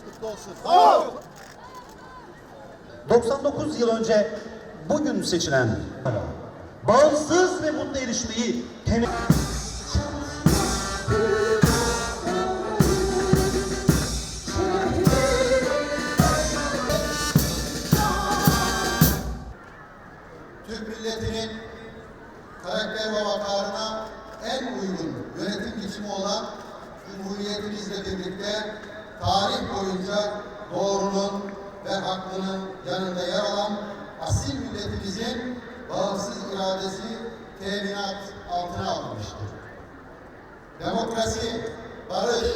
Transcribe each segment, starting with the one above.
kutlu olsun. 99 yıl önce bugün seçilen bağımsız ve mutlu erişmeyi temin Türk milletinin karakter ve vakarına en uygun yönetim biçimi olan Cumhuriyetimizle birlikte tarih boyunca doğrunun ve hakkının yanında yer alan asil milletimizin bağımsız iradesi teminat altına alınmıştır. Demokrasi, barış,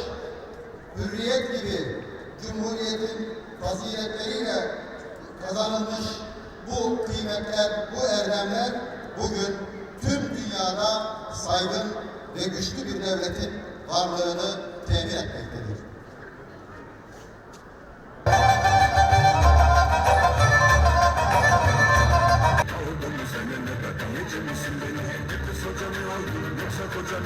hürriyet gibi Cumhuriyetin faziletleriyle kazanılmış bu kıymetler, bu erdemler bugün tüm dünyada saygın ve güçlü bir devletin varlığını temin etmektedir. Kıbrıs hocam yorgun, yoksa kocam